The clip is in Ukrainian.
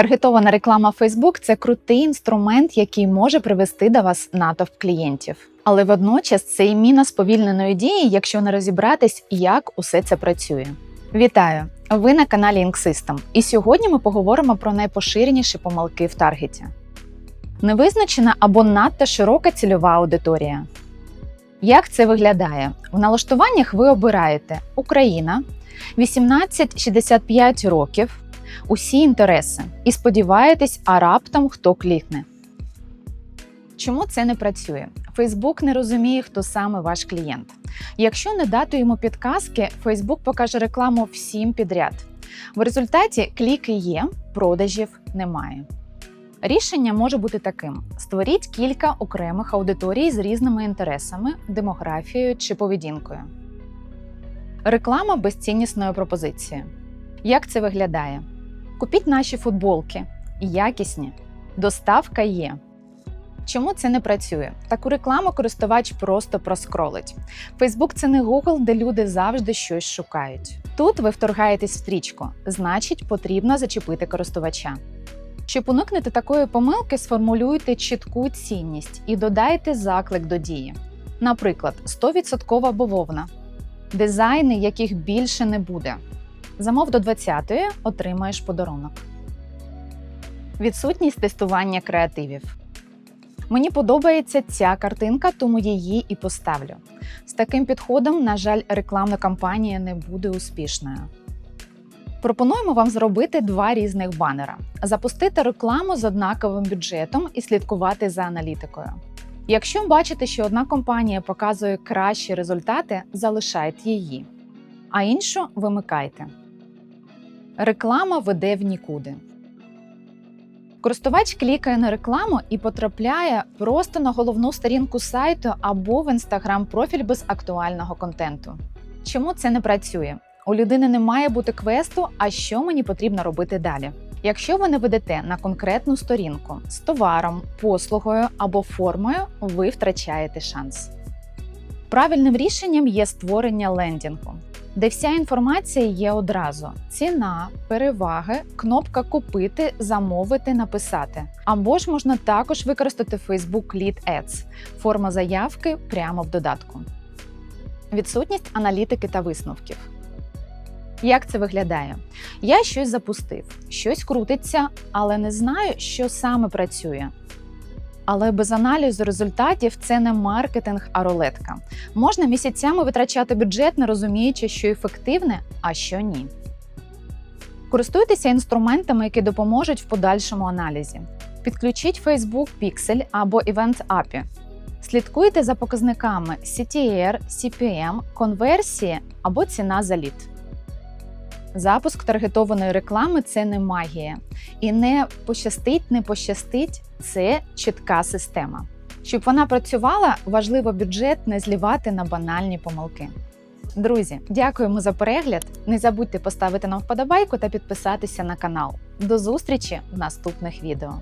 Таргетована реклама Facebook – це крутий інструмент, який може привести до вас натовп клієнтів. Але водночас це і міна сповільненої дії, якщо не розібратись, як усе це працює. Вітаю! Ви на каналі Ink System. І сьогодні ми поговоримо про найпоширеніші помилки в таргеті. Невизначена або надто широка цільова аудиторія. Як це виглядає? В налаштуваннях ви обираєте Україна 18-65 років, усі інтереси і сподіваєтесь, а раптом хто клікне. Чому це не працює? Фейсбук не розуміє, хто саме ваш клієнт. Якщо не дати йому підказки, Фейсбук покаже рекламу всім підряд. В результаті кліки є, продажів немає. Рішення може бути таким: створіть кілька окремих аудиторій з різними інтересами, демографією чи поведінкою. Реклама безціннісної пропозиції. Як це виглядає? Купіть наші футболки, якісні, доставка є. Чому це не працює? Таку рекламу користувач просто проскролить. Фейсбук це не Google, де люди завжди щось шукають. Тут ви вторгаєтесь в стрічку, значить, потрібно зачепити користувача. Щоб уникнути такої помилки, сформулюйте чітку цінність і додайте заклик до дії. Наприклад, 100% бавовна, дизайни, яких більше не буде. Замов до 20-ї отримаєш подарунок. Відсутність тестування креативів. Мені подобається ця картинка, тому її і поставлю. З таким підходом, на жаль, рекламна кампанія не буде успішною. Пропонуємо вам зробити два різних банера: запустити рекламу з однаковим бюджетом і слідкувати за аналітикою. Якщо бачите, що одна компанія показує кращі результати, залишайте її, а іншу вимикайте. Реклама веде в нікуди. Користувач клікає на рекламу і потрапляє просто на головну сторінку сайту або в інстаграм-профіль без актуального контенту. Чому це не працює? У людини не має бути квесту, а що мені потрібно робити далі. Якщо ви не ведете на конкретну сторінку з товаром, послугою або формою, ви втрачаєте шанс. Правильним рішенням є створення лендінгу, де вся інформація є одразу: ціна, переваги, кнопка Купити, замовити, написати. Або ж можна також використати Facebook Lead Ads – форма заявки прямо в додатку. Відсутність аналітики та висновків. Як це виглядає? Я щось запустив, щось крутиться, але не знаю, що саме працює. Але без аналізу результатів це не маркетинг, а рулетка. Можна місяцями витрачати бюджет, не розуміючи, що ефективне, а що ні. Користуйтеся інструментами, які допоможуть в подальшому аналізі. Підключіть Facebook Pixel або Event API. Слідкуйте за показниками CTR, CPM, конверсії або ціна за лід. Запуск таргетованої реклами це не магія. І не пощастить, не пощастить це чітка система. Щоб вона працювала, важливо бюджет не злівати на банальні помилки. Друзі, дякуємо за перегляд. Не забудьте поставити нам вподобайку та підписатися на канал. До зустрічі в наступних відео.